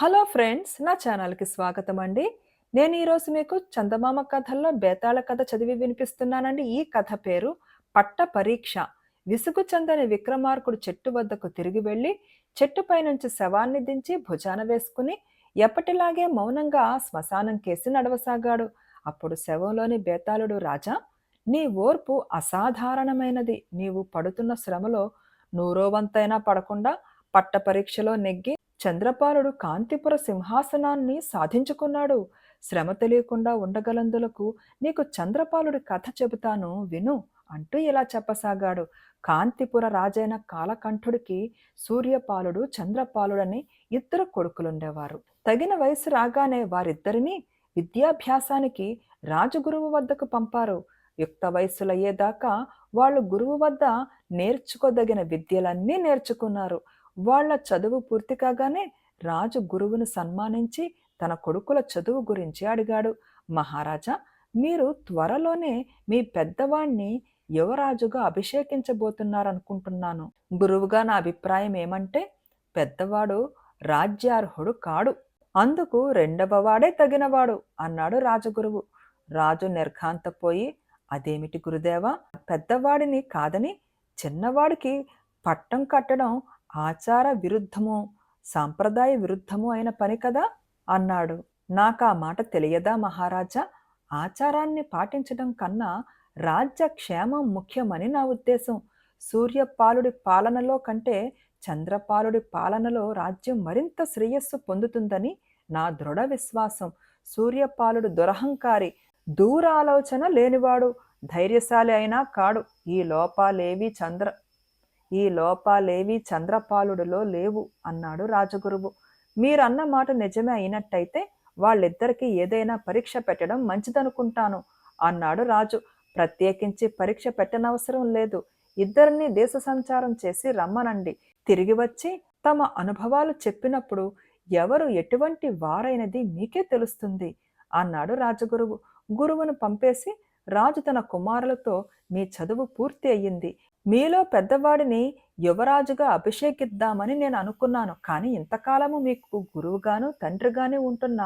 Hello friends నా ఛానల్కి స్వాగతం అండి నేను ఈరోజు మీకు చందమామ కథల్లో బేతాళ కథ చదివి వినిపిస్తున్నానండి. ఈ కథ పేరు పట్ట పరీక్ష. విసుగు చెందని విక్రమార్కుడు చెట్టు వద్దకు తిరిగి వెళ్ళి చెట్టుపై నుంచి శవాన్ని దించి భుజాన వేసుకుని ఎప్పటిలాగే మౌనంగా శ్మశానం కేసి నడవసాగాడు. అప్పుడు శవంలోని బేతాళుడు రాజా నీ ఓర్పు అసాధారణమైనది. నీవు పడుతున్న శ్రమలో నూరో వంతైనా పడకుండా పట్ట పరీక్షలో నెగ్గి చంద్రపాలుడు కాంతిపుర సింహాసనాన్ని సాధించుకున్నాడు. శ్రమ తెలియకుండా ఉండగలందులకు నీకు చంద్రపాలుడి కథ చెబుతాను విను అంటూ ఇలా చెప్పసాగాడు. కాంతిపుర రాజైన కాలకంఠుడికి సూర్యపాలుడు చంద్రపాలుడని ఇద్దరు కొడుకులుండేవారు. తగిన వయసు రాగానే వారిద్దరిని విద్యాభ్యాసానికి రాజగురువు వద్దకు పంపారు. యుక్త వయస్సులయ్యేదాకా వాళ్ళు గురువు వద్ద నేర్చుకోదగిన విద్యలన్నీ నేర్చుకున్నారు. వాళ్ళ చదువు పూర్తి కాగానే రాజు గురువును సన్మానించి తన కొడుకుల చదువు గురించి అడిగాడు. మహారాజా మీరు త్వరలోనే మీ పెద్దవాణ్ణి యువరాజుగా అభిషేకించబోతున్నారనుకుంటున్నాను. గురువుగా నా అభిప్రాయం ఏమంటే పెద్దవాడు రాజ్యార్హుడు కాడు. అందుకు రెండవ వాడే తగినవాడు అన్నాడు రాజగురువు రాజు నిర్ఘాంతపోయి అదేమిటి గురుదేవా పెద్దవాడిని కాదని చిన్నవాడికి పట్టం కట్టడం ఆచార విరుద్ధము సాంప్రదాయ విరుద్ధము అయిన పని కదా? అన్నాడు. నాకు ఆ మాట తెలియదా మహారాజా? ఆచారాన్ని పాటించడం కన్నా రాజ్య క్షేమం ముఖ్యమని నా ఉద్దేశం. సూర్యపాలుడి పాలనలో కంటే చంద్రపాలుడి పాలనలో రాజ్యం మరింత శ్రేయస్సు పొందుతుందని నా దృఢ విశ్వాసం. సూర్యపాలుడు దురహంకారి దూరాలోచన లేనివాడు ధైర్యశాలి అయినా కాడు. ఈ లోపాలేవి చంద్ర ఈ లోపాలేవి చంద్రపాలుడిలో లేవు అన్నాడు రాజగురువు. మీరన్న మాట నిజమే అయినట్టయితే వాళ్ళిద్దరికీ ఏదైనా పరీక్ష పెట్టడం మంచిదనుకుంటాను అన్నాడు రాజు. ప్రత్యేకించి పరీక్ష పెట్టనవసరం లేదు. ఇద్దరిని దేశ సంచారం చేసి రమ్మనండి. తిరిగి వచ్చి తమ అనుభవాలు చెప్పినప్పుడు ఎవరు ఎటువంటి వారైనది మీకే తెలుస్తుంది అన్నాడు రాజగురువు. గురువును పంపేసి రాజు తన కుమారులతో మీ చదువు పూర్తి అయ్యింది. మీలో పెద్దవాడిని యువరాజుగా అభిషేకిద్దామని నేను అనుకున్నాను. కానీ ఇంతకాలము మీకు గురువుగాను తండ్రిగానే ఉంటున్న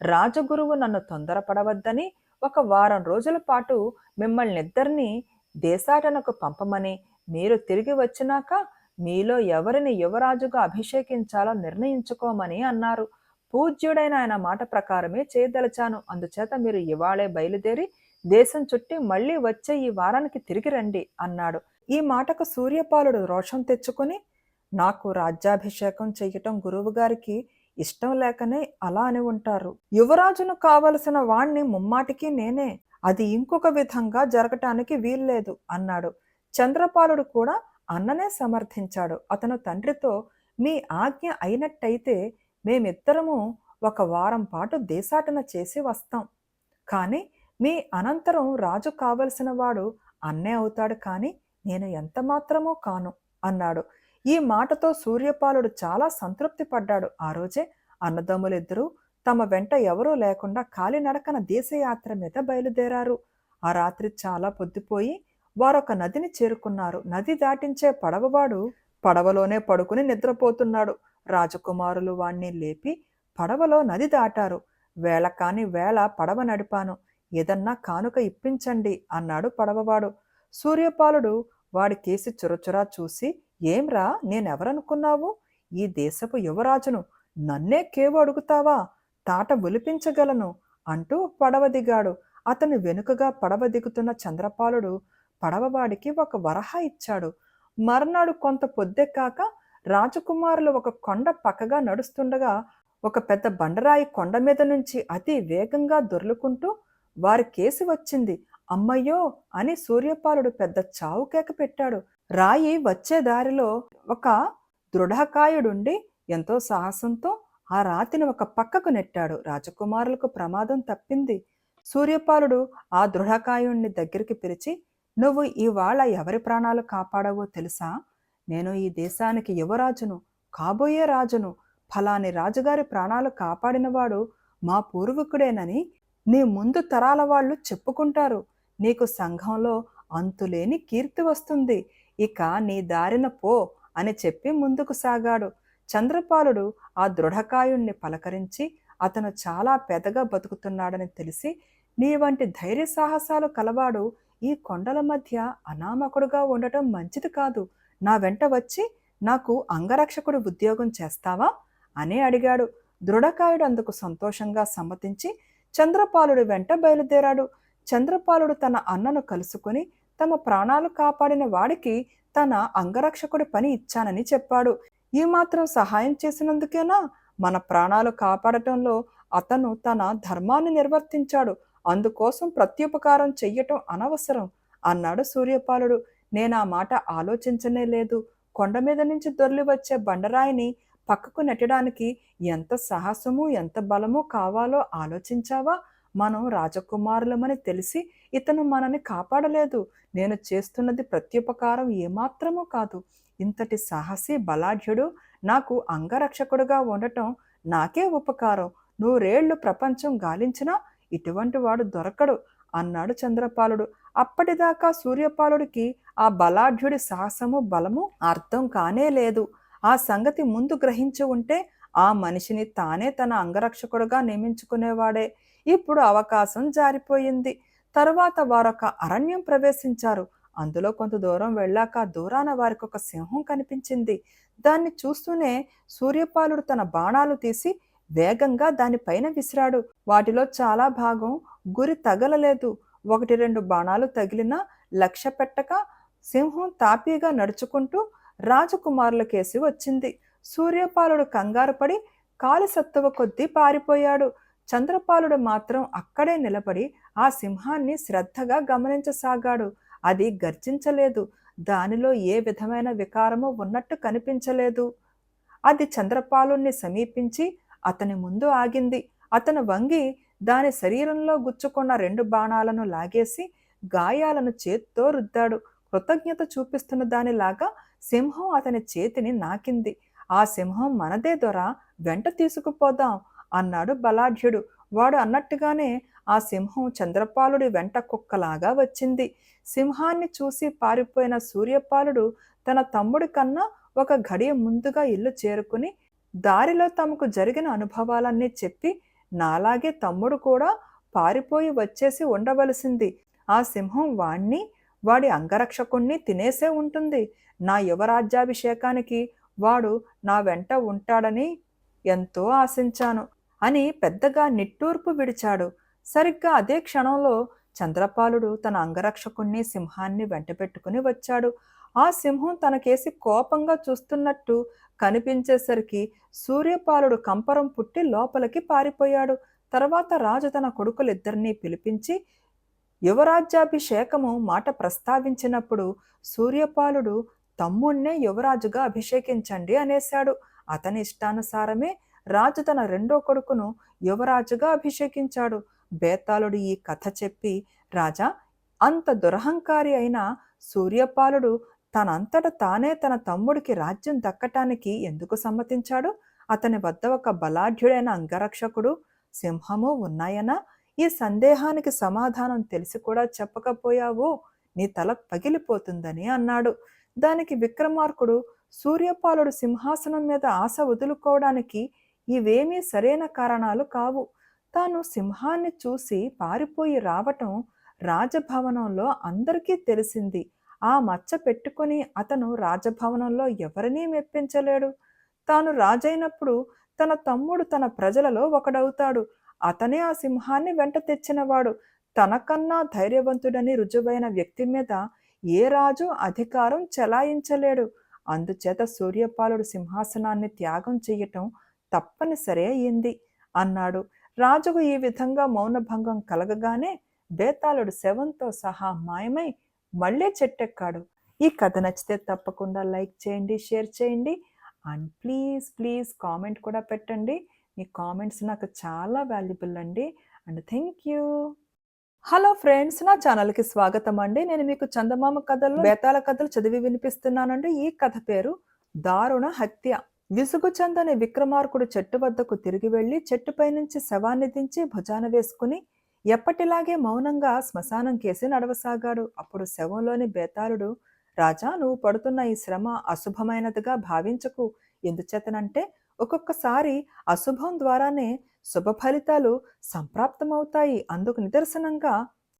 రాజగురువు నన్ను తొందరపడవద్దని ఒక వారం రోజుల పాటు మిమ్మల్ని ఇద్దరిని దేశాటనకు పంపమని మీరు తిరిగి వచ్చినాక మీలో ఎవరిని యువరాజుగా అభిషేకించాలో నిర్ణయించుకోమని అన్నారు. పూజ్యుడైన ఆయన మాట ప్రకారమే చేయదలిచాను. అందుచేత మీరు ఇవాళే బయలుదేరి దేశం చుట్టి మళ్ళీ వచ్చే ఈ వారానికి తిరిగి రండి అన్నాడు. ఈ మాటకు సూర్యపాలుడు రోషం తెచ్చుకుని నాకు రాజ్యాభిషేకం చెయ్యటం గురువుగారికి ఇష్టం లేకనే అలా అని ఉంటారు. యువరాజును కావలసిన వాణ్ణి ముమ్మాటికి నేనే. అది ఇంకొక విధంగా జరగటానికి వీల్లేదు అన్నాడు. చంద్రపాలుడు కూడా అన్ననే సమర్థించాడు. అతను తండ్రితో మీ ఆజ్ఞ అయినట్టయితే మేమిద్దరము ఒక వారం పాటు దేశాటన చేసి వస్తాం. కానీ మీ అనంతరం రాజు కావలసిన వాడు అన్నే అవుతాడు కానీ నేను ఎంత మాత్రమూ కాను అన్నాడు. ఈ మాటతో సూర్యపాలుడు చాలా సంతృప్తి పడ్డాడు. ఆ రోజే అన్నదమ్ములిద్దరూ తమ వెంట ఎవరూ లేకుండా కాలినడకన దేశయాత్ర మీద బయలుదేరారు. ఆ రాత్రి చాలా పొద్దుపోయి వారొక నదిని చేరుకున్నారు. నది దాటించే పడవవాడు పడవలోనే పడుకుని నిద్రపోతున్నాడు. రాజకుమారులు వాణ్ణి లేపి పడవలో నది దాటారు. వేళ కాని వేళ పడవ నడిపాను. ఏదన్నా కానుక ఇప్పించండి అన్నాడు పడవవాడు. సూర్యపాలుడు వాడి కేసి చురచురా చూసి ఏంరా నేనెవరనుకున్నావు? ఈ దేశపు యువరాజును నన్నే కేవు అడుగుతావా? తాట ఒలిపించగలను అంటూ పడవ దిగాడు. అతను వెనుకగా పడవ దిగుతున్న చంద్రపాలుడు పడవవాడికి ఒక వరహ ఇచ్చాడు. మర్నాడు కొంత పొద్దెక్కాక రాజకుమారులు ఒక కొండ పక్కగా నడుస్తుండగా ఒక పెద్ద బండరాయి కొండ మీద నుంచి అతి వేగంగా దొర్లుకుంటూ వారి కేసు వచ్చింది. అమ్మయ్యో అని సూర్యపాలుడు పెద్ద చావు కేక పెట్టాడు. రాయి వచ్చే దారిలో ఒక దృఢకాయుడుండి ఎంతో సాహసంతో ఆ రాతిని ఒక పక్కకు నెట్టాడు. రాజకుమారులకు ప్రమాదం తప్పింది. సూర్యపాలుడు ఆ దృఢకాయుణ్ణి దగ్గరికి పిలిచి నువ్వు ఇవాళ ఎవరి ప్రాణాలు కాపాడవో తెలుసా? నేను ఈ దేశానికి యువరాజును కాబోయే రాజును ఫలాని రాజుగారి ప్రాణాలు కాపాడినవాడు మా పూర్వీకుడేనని నీ ముందు తరాల వాళ్ళు చెప్పుకుంటారు. నీకు సంఘంలో అంతులేని కీర్తి వస్తుంది. ఇక నీ దారిన పో అని చెప్పి ముందుకు సాగాడు. చంద్రపాలుడు ఆ దృఢకాయుణ్ణి పలకరించి అతను చాలా పెదగా బతుకుతున్నాడని తెలిసి నీ వంటి ధైర్య సాహసాలు కలవాడు ఈ కొండల మధ్య అనామకుడుగా ఉండటం మంచిది కాదు. నా వెంట వచ్చి నాకు అంగరక్షకుడు ఉద్యోగం చేస్తావా? అని అడిగాడు. దృఢకాయుడు అందుకు సంతోషంగా సమ్మతించి చంద్రపాలుడు వెంట బయలుదేరాడు. చంద్రపాలుడు తన అన్నను కలుసుకుని తమ ప్రాణాలు కాపాడిన వాడికి తన అంగరక్షకుడి పని ఇచ్చానని చెప్పాడు. ఈ మాత్రం సహాయం చేసినందుకేనా? మన ప్రాణాలు కాపాడటంలో అతను తన ధర్మాన్ని నిర్వర్తించాడు. అందుకోసం ప్రత్యుపకారం చెయ్యటం అనవసరం అన్నాడు సూర్యపాలుడు. నేను ఆ మాట ఆలోచించనే లేదు. కొండ మీద నుంచి దొర్లి వచ్చే బండరాయిని పక్కకు నెట్టడానికి ఎంత సాహసము ఎంత బలము కావాలో ఆలోచించావా? మనం రాజకుమారులమని తెలిసి ఇతను మనని కాపాడలేదు. నేను చేస్తున్నది ప్రత్యుపకారం ఏమాత్రమూ కాదు. ఇంతటి సాహసి బలాఢ్యుడు నాకు అంగరక్షకుడుగా ఉండటం నాకే ఉపకారం. నూరేళ్ళు ప్రపంచం గాలించినా ఇటువంటి వాడు దొరకడు అన్నాడు చంద్రపాలుడు. అప్పటిదాకా సూర్యపాలుడికి ఆ బలాఢ్యుడి సాహసము బలము అర్థం కానే లేదు ఆ సంగతి ముందు గ్రహించి ఉంటే ఆ మనిషిని తానే తన అంగరక్షకుడుగా నియమించుకునేవాడే. ఇప్పుడు అవకాశం జారిపోయింది. తరువాత వారొక అరణ్యం ప్రవేశించారు. అందులో కొంత దూరం వెళ్ళాక దూరాన వారికి ఒక సింహం కనిపించింది. దాన్ని చూస్తూనే సూర్యపాలుడు తన బాణాలు తీసి వేగంగా దానిపైన విసిరాడు. వాటిలో చాలా భాగం గురి తగలలేదు. ఒకటి రెండు బాణాలు తగిలినా లక్ష్య పెట్టక సింహం తాపీగా నడుచుకుంటూ రాజకుమారుల కేసి వచ్చింది. సూర్యపాలుడు కంగారు పడి కొద్దీ పారిపోయాడు. చంద్రపాలుడు మాత్రం అక్కడే నిలబడి ఆ సింహాన్ని శ్రద్ధగా గమనించసాగాడు. అది గర్జించలేదు. దానిలో ఏ విధమైన వికారము ఉన్నట్టు కనిపించలేదు. అది చంద్రపాలుణ్ణి సమీపించి అతని ముందు ఆగింది. అతను వంగి దాని శరీరంలో గుచ్చుకున్న రెండు బాణాలను లాగేసి గాయాలను చేత్తో రుద్దాడు. కృతజ్ఞత చూపిస్తున్న దానిలాగా సింహం అతని చేతిని నాకింది. ఆ సింహం మనదే దొర వెంట తీసుకుపోదాం అన్నాడు బలాఢ్యుడు. వాడు అన్నట్టుగానే ఆ సింహం చంద్రపాలుడి వెంట కుక్కలాగా వచ్చింది. సింహాన్ని చూసి పారిపోయిన సూర్యపాలుడు తన తమ్ముడి కన్నా ఒక గడియ ముందుగా ఇల్లు చేరుకుని దారిలో తమకు జరిగిన అనుభవాలన్నీ చెప్పి నాలాగే తమ్ముడు కూడా పారిపోయి వచ్చేసి ఉండవలసింది. ఆ సింహం వాణ్ణి వాడి అంగరక్షకుణ్ణి తినేసే ఉంటుంది. నా యువరాజ్యాభిషేకానికి వాడు నా వెంట ఉంటాడని ఎంతో ఆశించాను అని పెద్దగా నిట్టూర్పు విడిచాడు. సరిగ్గా అదే క్షణంలో చంద్రపాలుడు తన అంగరక్షకుణ్ణి సింహాన్ని వెంటపెట్టుకుని వచ్చాడు. ఆ సింహం తనకేసి కోపంగా చూస్తున్నట్టు కనిపించేసరికి సూర్యపాలుడు కంపరం పుట్టి లోపలికి పారిపోయాడు. తర్వాత రాజు తన కొడుకులిద్దరినీ పిలిపించి యువరాజ్యాభిషేకము మాట ప్రస్తావించినప్పుడు సూర్యపాలుడు తమ్ముణ్ణే యువరాజుగా అభిషేకించండి అనేశాడు. అతని ఇష్టానుసారమే రాజు తన రెండో కొడుకును యువరాజుగా అభిషేకించాడు. బేతాళుడు ఈ కథ చెప్పి రాజా అంత దురహంకారి అయిన సూర్యపాలుడు తనంతట తానే తన తమ్ముడికి రాజ్యం దక్కటానికి ఎందుకు సమ్మతించాడు? అతని వద్ద ఒక బలాఢ్యుడైన అంగరక్షకుడు సింహము ఉన్నాయనా? ఈ సందేహానికి సమాధానం తెలిసి కూడా చెప్పకపోయావో. నీ తల పగిలిపోతుందని అన్నాడు. దానికి విక్రమార్కుడు సూర్యపాలుడు సింహాసనం మీద ఆశ వదులుకోవడానికి ఇవేమీ సరైన కారణాలు కావు. తాను సింహాన్ని చూసి పారిపోయి రావటం రాజభవనంలో అందరికీ తెలిసింది. ఆ మచ్చ పెట్టుకుని అతను రాజభవనంలో ఎవరినీ మెప్పించలేడు. తాను రాజైనప్పుడు తన తమ్ముడు తన ప్రజలలో ఒకడవుతాడు. అతనే ఆ సింహాన్ని వెంట తెచ్చినవాడు. తనకన్నా ధైర్యవంతుడని రుజువైన వ్యక్తి మీద ఏ రాజు అధికారం చెలాయించలేడు. అందుచేత సూర్యపాలుడు సింహాసనాన్ని త్యాగం చెయ్యటం తప్పనిసరి అయింది అన్నాడు. రాజుకు ఈ విధంగా మౌనభంగం కలగగానే బేతాళుడు శవంతో సహా మాయమై మళ్ళీ చెట్టెక్కాడు. ఈ కథ నచ్చితే తప్పకుండా లైక్ చేయండి షేర్ చేయండి అండ్ ప్లీజ్ ప్లీజ్ కామెంట్ కూడా పెట్టండి. మీ కామెంట్స్ నాకు చాలా వాల్యుబుల్ అండి and thank you. Hello friends నా ఛానల్కి స్వాగతం అండి. నేను మీకు చందమామ కథలు బేతాల కథలు చదివి వినిపిస్తున్నానండి. ఈ కథ పేరు దారుణ హత్య. విసుగు చెందని విక్రమార్కుడు చెట్టు వద్దకు తిరిగి వెళ్ళి చెట్టుపై నుంచి శవాన్ని దించి భుజాన వేసుకుని ఎప్పటిలాగే మౌనంగా శ్మశానం కేసి నడవసాగాడు. అప్పుడు శవంలోని బేతాళుడు రాజా నువ్వు పడుతున్న ఈ శ్రమ అశుభమైనదిగా భావించకు. ఎందుచేతనంటే ఒక్కొక్కసారి అశుభం ద్వారానే శుభ ఫలితాలు సంప్రాప్తమవుతాయి. అందుకు నిదర్శనంగా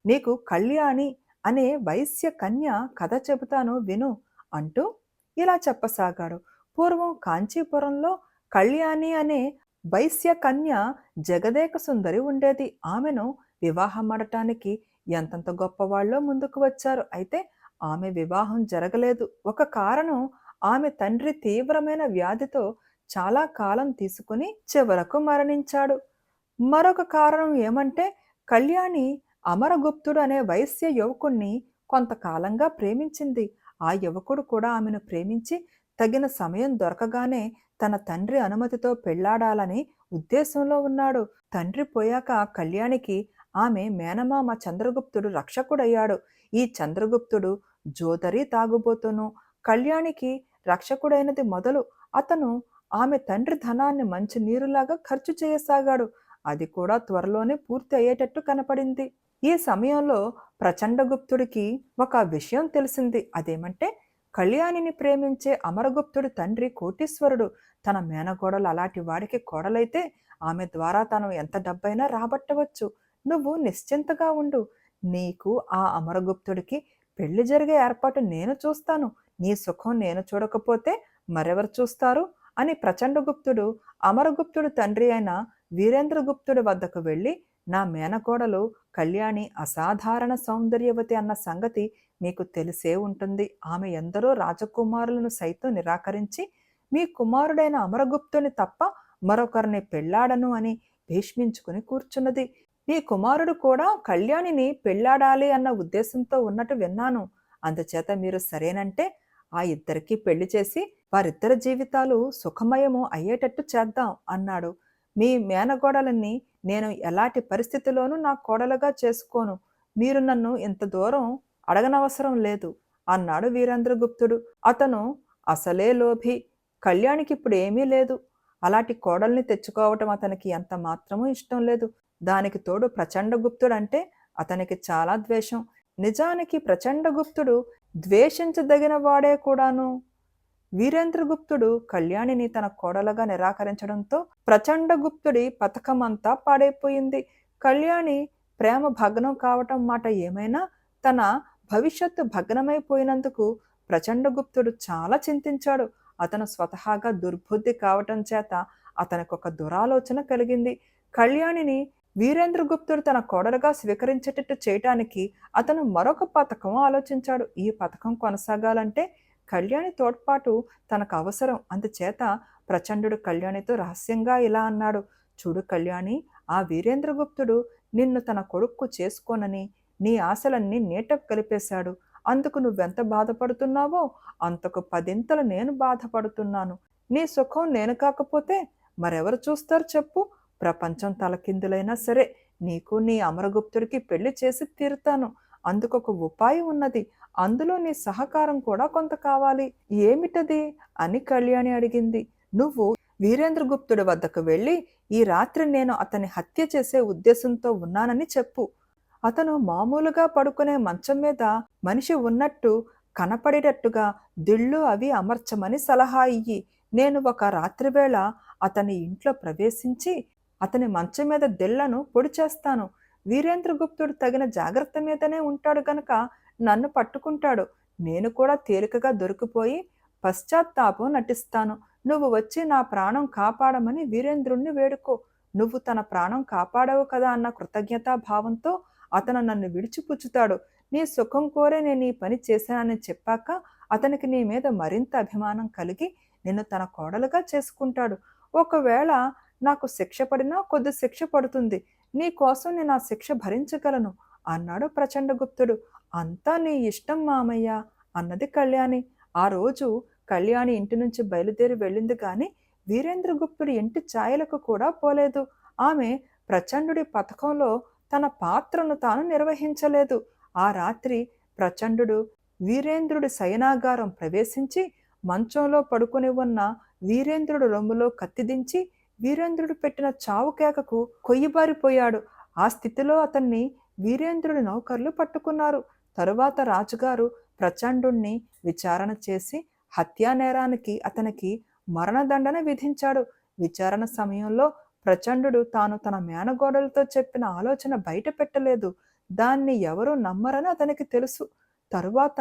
నీకు కళ్యాణి అనే వైశ్య కన్య కథ చెబుతాను విను అంటూ ఇలా చెప్పసాగాడు. పూర్వం కాంచీపురంలో కళ్యాణి అనే వైశ్య కన్య జగదేక సుందరి ఉండేది. ఆమెను వివాహమాడటానికి ఎంతంత గొప్పవాళ్ళో ముందుకు వచ్చారు. అయితే ఆమె వివాహం జరగలేదు. ఒక కారణం ఆమె తండ్రి తీవ్రమైన వ్యాధితో చాలా కాలం తీసుకుని చివరకు మరణించాడు. మరొక కారణం ఏమంటే కళ్యాణి అమరగుప్తుడు అనే వైశ్య యువకుణ్ణి కొంతకాలంగా ప్రేమించింది. ఆ యువకుడు కూడా ఆమెను ప్రేమించి తగిన సమయం దొరకగానే తన తండ్రి అనుమతితో పెళ్ళాడాలని ఉద్దేశంలో ఉన్నాడు. తండ్రి పోయాక కళ్యాణికి ఆమె మేనమామ చంద్రగుప్తుడు రక్షకుడయ్యాడు. ఈ చంద్రగుప్తుడు జోదరి తాగుబోతును. కళ్యాణికి రక్షకుడైనది మొదలు అతను ఆమె తండ్రి ధనాన్ని మంచి నీరులాగా ఖర్చు చేయసాగాడు. అది కూడా త్వరలోనే పూర్తి అయ్యేటట్టు కనపడింది. ఈ సమయంలో ప్రచండగుప్తుడికి ఒక విషయం తెలిసింది. అదేమంటే కళ్యాణిని ప్రేమించే అమరగుప్తుడి తండ్రి కోటీశ్వరుడు. తన మేనగోడలు అలాంటి వాడికి కోడలైతే ఆమె ద్వారా తను ఎంత డబ్బైనా రాబట్టవచ్చు. నువ్వు నిశ్చింతగా ఉండు. నీకు ఆ అమరగుప్తుడికి పెళ్ళి జరిగే ఏర్పాటు నేను చూస్తాను. నీ సుఖం నేను చూడకపోతే మరెవరు చూస్తారు? అని ప్రచండగుప్తుడు అమరగుప్తుడు తండ్రి అయిన వీరేంద్రగుప్తుడి వద్దకు వెళ్ళి నా మేనకోడలు కళ్యాణి అసాధారణ సౌందర్యవతి అన్న సంగతి మీకు తెలిసే ఉంటుంది. ఆమె ఎందరో రాజకుమారులను సైతం నిరాకరించి మీ కుమారుడైన అమరగుప్తుని తప్ప మరొకరిని పెళ్ళాడను అని భీష్మించుకుని కూర్చున్నది. మీ కుమారుడు కూడా కళ్యాణిని పెళ్ళాడాలి అన్న ఉద్దేశంతో ఉన్నట్టు విన్నాను. అందుచేత మీరు సరేనంటే ఆ ఇద్దరికి పెళ్ళి చేసి వారిద్దరి జీవితాలు సుఖమయము అయ్యేటట్టు చేద్దాం అన్నాడు. మీ మేనగోడలని నేను ఎలాంటి పరిస్థితిలోనూ నా కోడలుగా చేసుకోను. మీరు నన్ను ఇంత దూరం అడగనవసరం లేదు అన్నాడు వీరేంద్రగుప్తుడు. అతను అసలే లోభి కళ్యాణికి ఇప్పుడు ఏమీ లేదు. అలాంటి కోడల్ని తెచ్చుకోవటం అతనికి ఎంత మాత్రమూ ఇష్టం లేదు. దానికి తోడు ప్రచండగుప్తుడంటే అతనికి చాలా ద్వేషం. నిజానికి ప్రచండగుప్తుడు ద్వేషించదగిన వాడే కూడాను. వీరేంద్రగుప్తుడు కళ్యాణిని తన కోడలుగా నిరాకరించడంతో ప్రచండగుప్తుడి పథకమంతా పాడైపోయింది. కళ్యాణి ప్రేమ భగ్నం కావటం మాట ఏమైనా తన భవిష్యత్తు భగ్నమైపోయినందుకు ప్రచండగుప్తుడు చాలా చింతించాడు. అతను స్వతహాగా దుర్బుద్ధి కావటం చేత అతనికి ఒక దురాలోచన కలిగింది. కళ్యాణిని వీరేంద్రగుప్తుడు తన కోడలుగా స్వీకరించేటట్టు చేయటానికి అతను మరొక పథకం ఆలోచించాడు. ఈ పథకం కొనసాగాలంటే కళ్యాణి తోడ్పాటు తనకు అవసరం. అందుచేత ప్రచండుడు కళ్యాణితో రహస్యంగా ఇలా అన్నాడు. చూడు కళ్యాణి ఆ వీరేంద్రగుప్తుడు నిన్ను తన కొడుక్కు చేసుకోనని నీ ఆశలన్నీ నీటకు కలిపేశాడు. అందుకు నువ్వెంత బాధపడుతున్నావో అంతకు పదింతలు నేను బాధపడుతున్నాను. నీ సుఖం నేను కాకపోతే మరెవరు చూస్తారు చెప్పు. ప్రపంచం తలకిందులైనా సరే నీకు నీ అమరగుప్తుడికి పెళ్ళి చేసి తీరుతాను. అందుకొక ఉపాయం ఉన్నది. అందులో నీ సహకారం కూడా కొంత కావాలి. ఏమిటది? అని కళ్యాణి అడిగింది. నువ్వు వీరేంద్రగుప్తుడి వద్దకు వెళ్ళి ఈ రాత్రి నేను అతని హత్య చేసే ఉద్దేశంతో ఉన్నానని చెప్పు. అతను మామూలుగా పడుకునే మంచం మీద మనిషి ఉన్నట్టు కనపడేటట్టుగా దిళ్ళు అవి అమర్చమని సలహా ఇయ్యి. నేను ఒక రాత్రివేళ అతని ఇంట్లో ప్రవేశించి అతని మంచం మీద దిళ్ళను పొడి చేస్తాను. వీరేంద్రగుప్తుడు తగిన జాగ్రత్త మీదనే ఉంటాడు గనక నన్ను పట్టుకుంటాడు. నేను కూడా తేలికగా దొరికిపోయి పశ్చాత్తాపం నటిస్తాను. నువ్వు వచ్చి నా ప్రాణం కాపాడమని వీరేంద్రుణ్ణి వేడుకో. నువ్వు తన ప్రాణం కాపాడవు కదా అన్న కృతజ్ఞతా భావంతో అతను నన్ను విడిచిపుచ్చుతాడు. నీ సుఖం కోరే నేను ఈ పని చేశానని చెప్పాక అతనికి నీ మీద మరింత అభిమానం కలిగి నిన్ను తన కోడలుగా చేసుకుంటాడు. ఒకవేళ నాకు శిక్ష పడినా కొద్ది శిక్ష పడుతుంది. నీ కోసం నేను ఆ శిక్ష భరించగలను అన్నాడు ప్రచండగుప్తుడు అంతా నీ ఇష్టం మామయ్య అన్నది కళ్యాణి. ఆ రోజు కళ్యాణి ఇంటి నుంచి బయలుదేరి వెళ్ళింది కానీ వీరేంద్రగుప్తుడి ఇంటి ఛాయలకు కూడా పోలేదు. ఆమె ప్రచండుడి పథకంలో తన పాత్రను తాను నిర్వహించలేదు. ఆ రాత్రి ప్రచండుడు వీరేంద్రుడి శయనాగారం ప్రవేశించి మంచంలో పడుకుని ఉన్న వీరేంద్రుడు రొమ్ములో కత్తిదించి వీరేంద్రుడు పెట్టిన చావు కేకకు కొయ్యబారిపోయాడు. ఆ స్థితిలో అతన్ని వీరేంద్రుడి నౌకర్లు పట్టుకున్నారు. తరువాత రాజుగారు ప్రచండుణ్ణి విచారణ చేసి హత్యా నేరానికి అతనికి మరణదండన విధించాడు. విచారణ సమయంలో ప్రచండు తాను తన మేనగోడలతో చెప్పిన ఆలోచన బయట పెట్టలేదు. దాన్ని ఎవరూ నమ్మరని అతనికి తెలుసు. తరువాత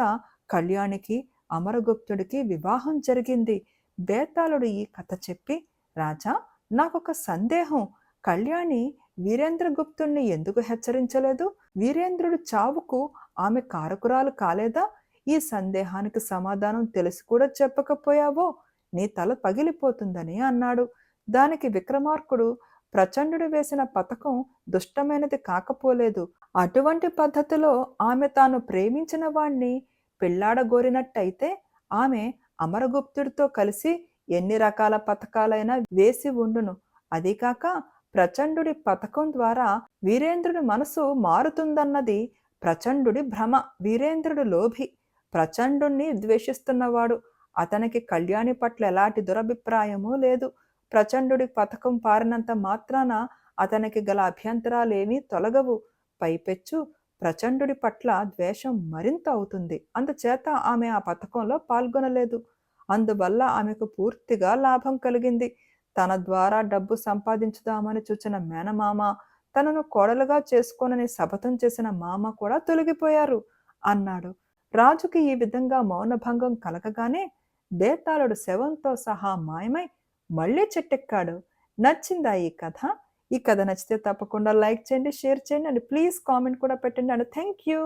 కళ్యాణికి అమరగుప్తుడికి వివాహం జరిగింది. బేతాళుడు ఈ కథ చెప్పి రాజా నాకొక సందేహం. కళ్యాణి వీరేంద్రగుప్తుణ్ణి ఎందుకు హెచ్చరించలేదు? వీరేంద్రుడు చావుకు ఆమె కారకురాలు కాలేదా? ఈ సందేహానికి సమాధానం తెలిసి కూడా చెప్పకపోయావో? నీ తల పగిలిపోతుందని అన్నాడు. దానికి విక్రమార్కుడు ప్రచండుడు వేసిన పథకం దుష్టమైనది కాకపోలేదు. అటువంటి పద్ధతిలో ఆమె తాను ప్రేమించిన వాణ్ణి పెళ్ళాడగోరినట్టయితే ఆమె అమరగుప్తుడితో కలిసి ఎన్ని రకాల పథకాలైనా వేసి ఉండును. అదికాక ప్రచండుడి పథకం ద్వారా వీరేంద్రుడి మనసు మారుతుందన్నది ప్రచండుడి భ్రమ వీరేంద్రుడు లోభి. ప్రచండుణ్ణి ద్వేషిస్తున్నవాడు అతనికి కళ్యాణి పట్ల ఎలాంటి దురభిప్రాయమూ లేదు. ప్రచండుడి పథకం పారినంత మాత్రాన అతనికి గల అభ్యంతరాలేమీ తొలగవు. పైపెచ్చు ప్రచండుడి పట్ల ద్వేషం మరింత అవుతుంది. అందుచేత ఆమె ఆ పథకంలో పాల్గొనలేదు. అందువల్ల ఆమెకు పూర్తిగా లాభం కలిగింది. తన ద్వారా డబ్బు సంపాదించుదామని చూచిన మేనమామ తనను కోడలుగా చేసుకోనని శపథం చేసిన మామ కూడా తొలగిపోయారు అన్నాడు. రాజుకి ఈ విధంగా మౌనభంగం కలగగానే బేతాళుడు శవంతో సహా మాయమై మళ్ళీ చెట్టెక్కాడు. నచ్చిందా ఈ కథ? ఈ కథ నచ్చితే తప్పకుండా లైక్ చేయండి షేర్ చేయండి అండ్ ప్లీజ్ కామెంట్ కూడా పెట్టండి అండ్ థ్యాంక్ యూ.